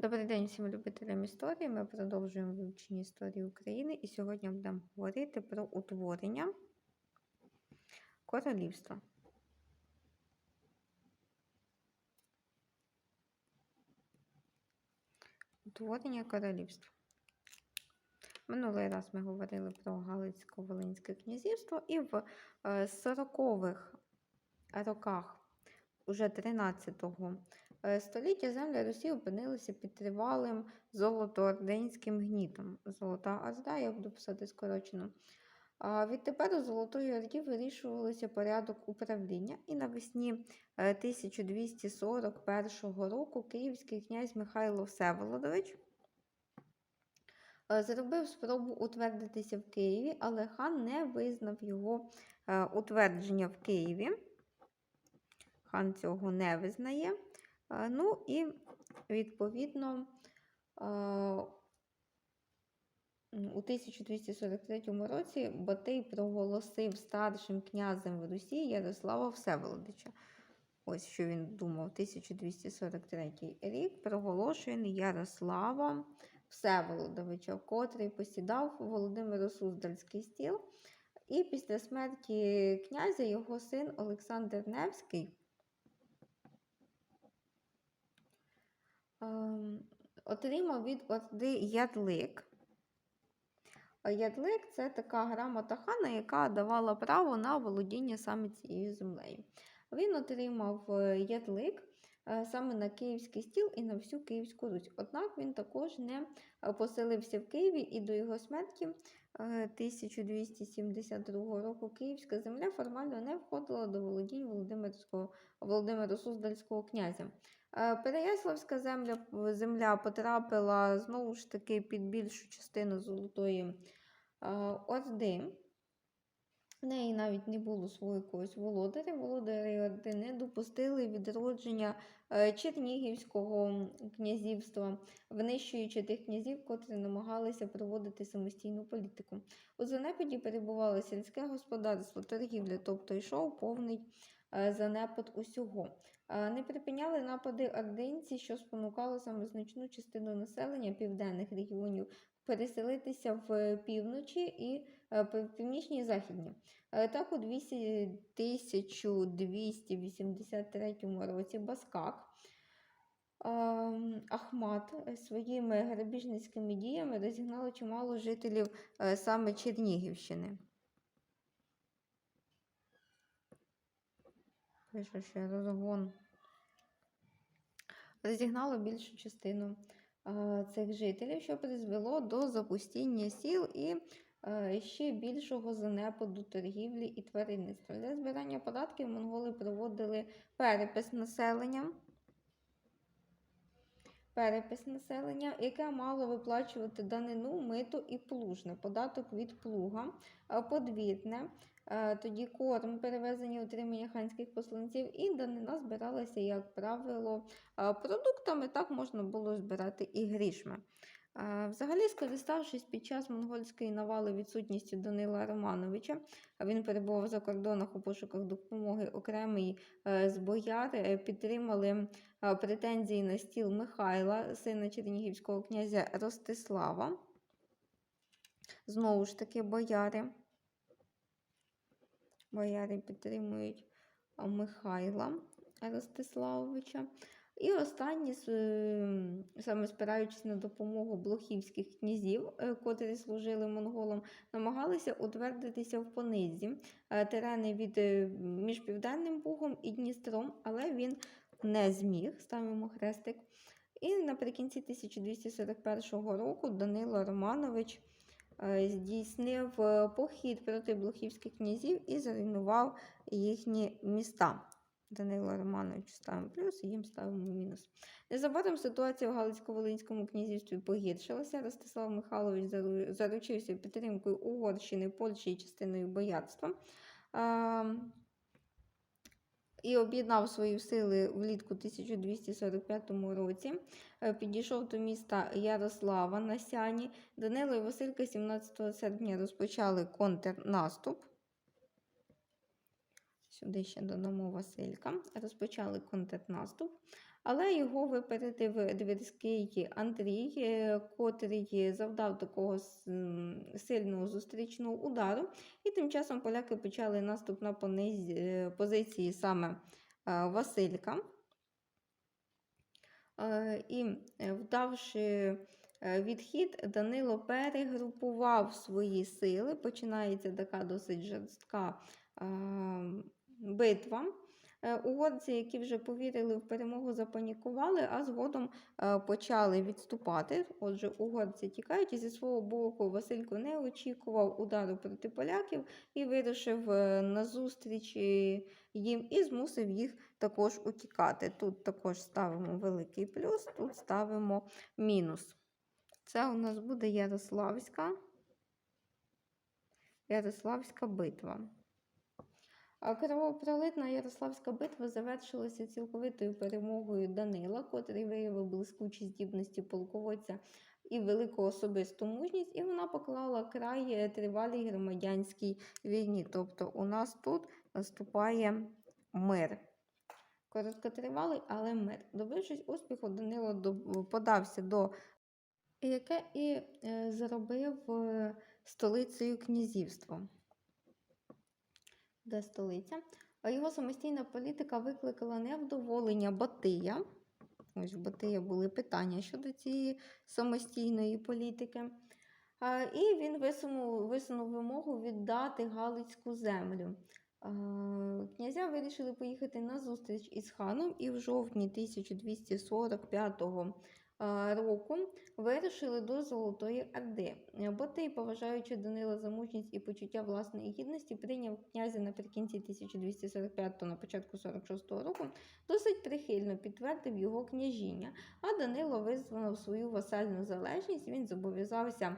Добрий день всім любителям історії. Ми продовжуємо вивчення історії України і сьогодні будемо говорити про утворення королівства. Утворення королівства. Минулий раз ми говорили про Галицько-Волинське князівство, і в 40-х роках уже 13-го е, століття землі Росії опинилися під тривалим золотоординським гнітом. Золота Орда, я буду писати скорочено. Відтепер у Золотої Орді вирішувалося порядок управління, і навесні е, 1241 року київський князь Михайло Всеволодович е, зробив спробу утвердитися в Києві, але хан не визнав його е, утвердження в Києві. Хан цього не визнає. Ну і, відповідно, у 1243 році Батий проголосив старшим князем в Русі Ярослава Всеволодича. Ось що він думав, 1243 рік проголошує Ярослава Всеволодовича, котрий посідав Володимиро Суздальський стіл. І після смерті князя його син Олександр Невський отримав від Орди ядлик. А Ядлик це така грамота хана, яка давала право на володіння саме цією землею. Він отримав е, ядлик е, саме на київський стіл і на всю Київську Русь. Однак він також не е, поселився в Києві і до його смерті е, 1272 року Київська земля формально не входила до володінь Володимирського Володимира Суздальського князя. Е, Переяславська земля, земля потрапила знову ж таки під більшу частину Золотої е, Орди. В неї навіть не було свого якогось володаря. Володарі Орди не допустили відродження е, Чернігівського князівства, винищуючи тих князів, котрі намагалися проводити самостійну політику. У занепаді перебувало сільське господарство, торгівля, тобто йшов повний е, занепад усього. Е, Не припиняли напади ординці, що спонукало саме значну частину населення південних регіонів переселитися в півночі і е, в північній і західні. Е, Так, у 1283 році Баскак ем, Ахмат е, своїми грабіжницькими діями розігнало чимало жителів е, саме Чернігівщини. Пише ще розгон. Розігнало більшу частину е, цих жителів, що призвело до запустіння сіл і е, ще більшого занепаду торгівлі і тваринництва. Для збирання податків монголи проводили перепис населення. Перепис населення, яке мало виплачувати данину, мито і плужне, податок від плуга, е, подвірне, е, тоді корм, перевезення утримання ханських посланців, і данина збиралася, як правило, е, продуктами, так можна було збирати і грішми. Е, Взагалі, скориставшись під час монгольської навали відсутністю Данила Романовича, він перебував за кордонах у пошуках допомоги окремий е, з бояр, е, підтримали е, претензії на стіл Михайла, сина чернігівського князя Ростислава. Знову ж таки, бояри. Бояри підтримують Михайла Ростиславовича. І останні, ем, саме спираючись на допомогу блохівських князів, е, котрі служили монголам, намагалися утвердитися в понизі е, терени від е, між Південним Бугом і Дністром, але він не зміг, ставимо хрестик. І наприкінці 1241 року Данило Романович здійснив е, похід проти блохівських князів і зруйнував їхні міста. Данило Романович ставимо плюс, їм ставимо мінус. Незабаром ситуація в Галицько-Волинському князівстві погіршилася. Ростислав Михайлович заручився підтримкою Угорщини, Польщі і частиною боярства. І об'єднав свої сили влітку 1245 році. Е, Підійшов до міста Ярослава на Сяні. Данило і Василька 17 серпня розпочали контрнаступ. Сюди ще додамо Василька. Розпочали контрнаступ. Але його випередив Двірський Андрій, е, котрий завдав такого сильного зустрічного удару. І тим часом поляки почали наступ на е, позиції саме е, Василька. І вдавши відхід, Данило перегрупував свої сили. Починається така досить жорстка е, битва. Е, Угорці, які вже повірили в перемогу, запанікували, а згодом е, почали відступати. Отже, угорці тікають, і зі свого боку Василько не очікував удару проти поляків і вирішив е, на зустріч е, їм і змусив їх також утікати. Тут також ставимо великий плюс, тут ставимо мінус. Це у нас буде Ярославська. Ярославська битва. Кровопролитна Ярославська битва завершилася цілковитою перемогою Данила, котрий виявив блискучі здібності полководця і велику особисту мужність, і вона поклала край тривалій громадянській війні. Тобто у нас тут наступає мир. Короткотривалий, але мир. Добившись успіху, Данило подався до яке і е, зробив е, столицею князівства. Де столиця? Його самостійна політика викликала невдоволення Батия. Ось в Батия були питання щодо цієї самостійної політики. І він висунув, висунув вимогу віддати Галицьку землю. Князя вирішили поїхати на зустріч із ханом, і в жовтні 1245 а, року вирушили до Золотої Орди. Батий, поважаючи Данила за мужність і почуття власної гідності, прийняв князя наприкінці 1245 на початку 46 року, досить прихильно підтвердив його княжіння, а Данило визвонив свою васальну залежність. Він зобов'язався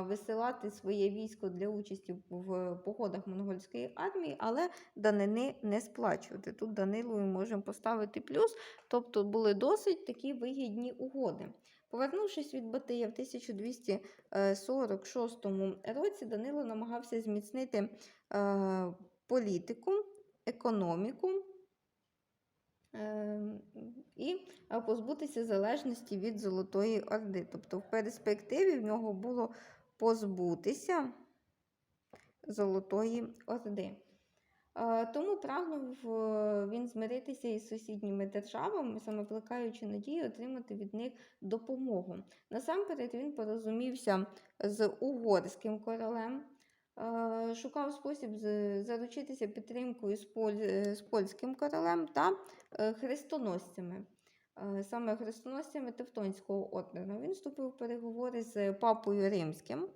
висилати своє військо для участі в походах монгольської армії, але данини не сплачувати. Тут Данилові можемо поставити плюс, тобто були досить такі вигідні угоди. Повернувшись від Батия в 1246 році, Данило намагався зміцнити е, політику, економіку і е, позбутися залежності від Золотої Орди. Тобто, в перспективі в нього було позбутися Золотої Орди. Тому прагнув е, він змиритися із сусідніми державами, саме плекаючи надію отримати від них допомогу. Насамперед він порозумівся з угорським королем, шукав спосіб заручитися підтримкою е, з польським королем та е, хрестоносцями. Е, Саме хрестоносцями Тевтонського ордену. Він вступив в переговори з папою римським.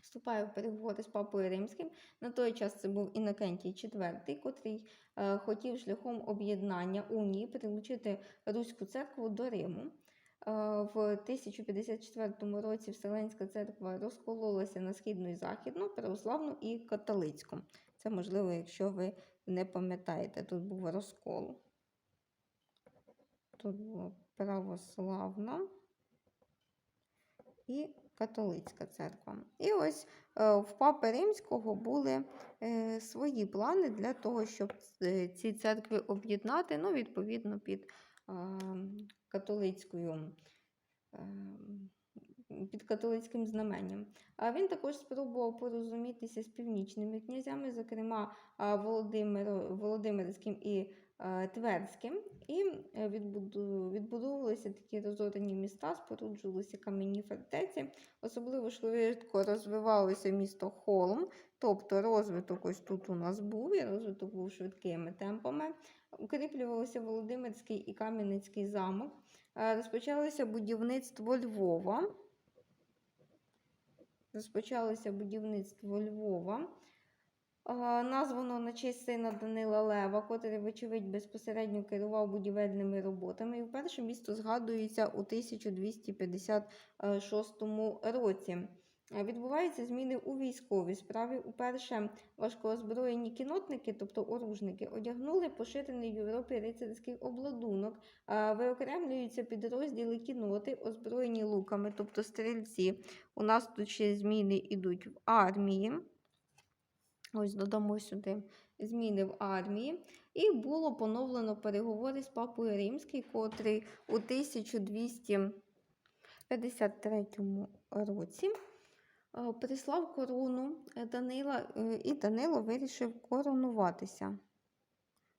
Вступає в переговори з папою римським. На той час це був Інокентій IV, котрий е, хотів шляхом об'єднання унії прилучити Руську церкву до Риму. Е, в 1054 році Вселенська церква розкололася на східну і західну, православну і католицьку. Це можливо, якщо ви не пам'ятаєте, тут був розкол. Тут була православна і католицька церква. І ось е, в Папи Римського були е, свої плани для того, щоб ці церкви об'єднати, ну, відповідно, під католицькою. Під католицьким знаменням. А він також спробував порозумітися з північними князями, зокрема Володимир, Володимирським і Тверським. І е, відбудовувалися такі розорені міста, споруджувалися кам'яні фортеці. Особливо швидко розвивалося місто Холм, тобто розвиток ось тут у нас був, і розвиток був швидкими темпами. Укріплювалися Володимирський і Кам'янецький замок. Е, Розпочалося будівництво Львова. Розпочалося будівництво Львова. А, Названо на честь сина Данила Лева, котрий, вочевидь, безпосередньо керував будівельними роботами. І вперше місто згадується у 1256 році. Е, Відбуваються зміни у військовій справі. Уперше важкоозброєні кінотники, тобто оружники, одягнули поширений в Європі рицарський обладунок. Е, Виокремлюються підрозділи кіноти, озброєні луками, тобто стрільці. У нас тут ще зміни йдуть в армії. Ось додамо сюди зміни в армії, і було поновлено переговори з папою Римський, котрий у 1253 році е, прислав корону Данила, е, і Данило вирішив коронуватися.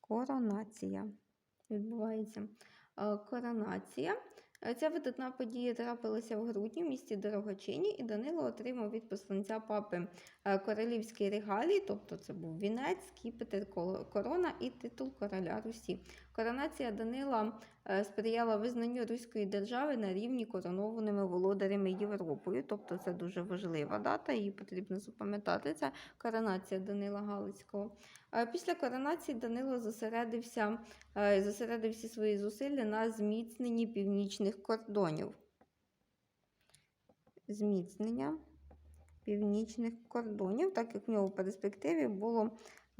Коронація відбувається. Е, Коронація. Е, Ця видатна подія трапилася в грудні в місті Дорогочині, і Данило отримав від посланця папи королівські королівський регалій, тобто це був вінець, скіпетр, корона і титул короля Русі. Коронація Данила е, сприяла визнанню Руської держави на рівні коронованими володарями Європою, тобто це дуже важлива дата, її потрібно запам'ятати. Це коронація Данила Галицького. Е, Після коронації Данило зосередився е, зосередив всі свої зусилля на зміцненні північних кордонів. Зміцнення північних кордонів, так як в нього в перспективі було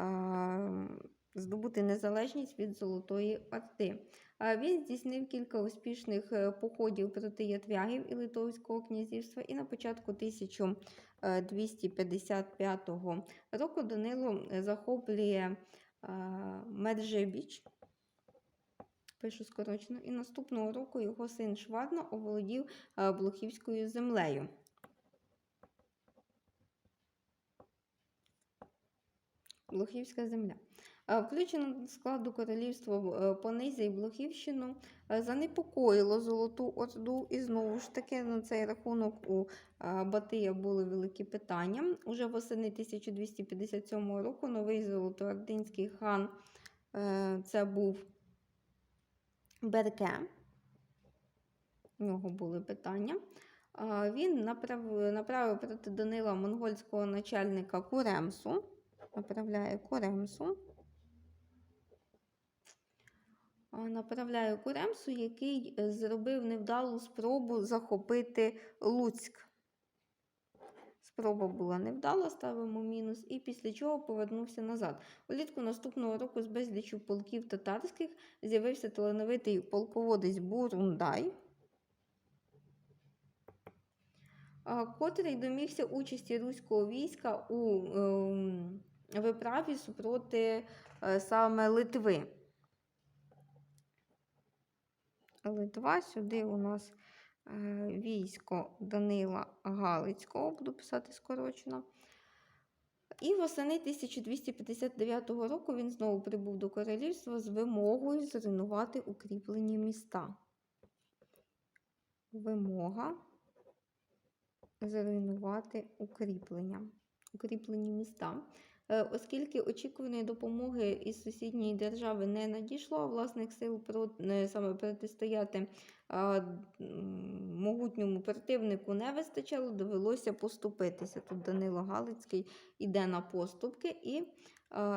е, здобути незалежність від Золотої Орди. Е, Він здійснив кілька успішних е, походів проти ятвягів і Литовського князівства, і на початку 1255 року Данило е, захоплює е, Меджибіч, пишу скорочено, і наступного року його син Шварна оволодів е, Блохівською землею. Блохівська земля. Е, Включено до складу королівства е, Понизя і Блохівщину е, занепокоїло Золоту Орду. І знову ж таки на цей рахунок у Батия були великі питання. Уже восени 1257 року новий золотоординський хан це був Берке. У нього були питання. Він направив, направив проти Данила монгольського начальника Куремсу. Направляє Куремсу. А, Направляє Куремсу, який е, зробив невдалу спробу захопити Луцьк. Спроба була невдала, ставимо мінус, і після чого повернувся назад. Улітку наступного року з безлічю полків татарських з'явився талановитий полководець Бурундай, котрий домігся участі руського війська у ем, виправі супроти е, саме Литви. Литва, сюди у нас е, військо Данила Галицького, буду писати скорочено. І восени 1259 року він знову прибув до королівства з вимогою зруйнувати укріплені міста. Вимога зруйнувати укріплення. Укріплені міста. Е, Оскільки очікуваної допомоги із сусідньої держави не надійшло, а власних сил е, саме протистояти могутньому противнику не вистачало, довелося поступитися. Тут Данило Галицький іде на поступки і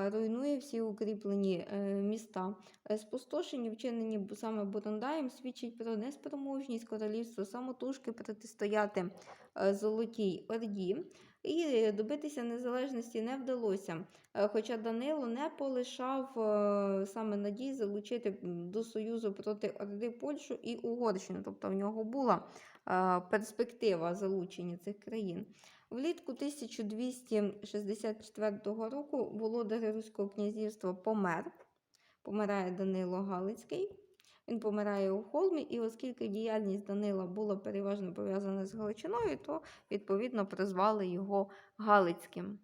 руйнує всі укріплені е, міста. Спустошені, вчинені саме Бурундаєм, свідчить про неспроможність королівства самотужки протистояти Золотій Орді. І добитися незалежності не вдалося. Е, Хоча Данило не полишав е, саме надій залучити до союзу проти Орди Польщу і Угорщину. Тобто в нього була е, перспектива залучення цих країн. Влітку 1264 року володар Руського князівства помер. Помирає Данило Галицький. Він помирає у Холмі, і оскільки діяльність Данила була переважно пов'язана з Галичиною, то відповідно прозвали його Галицьким.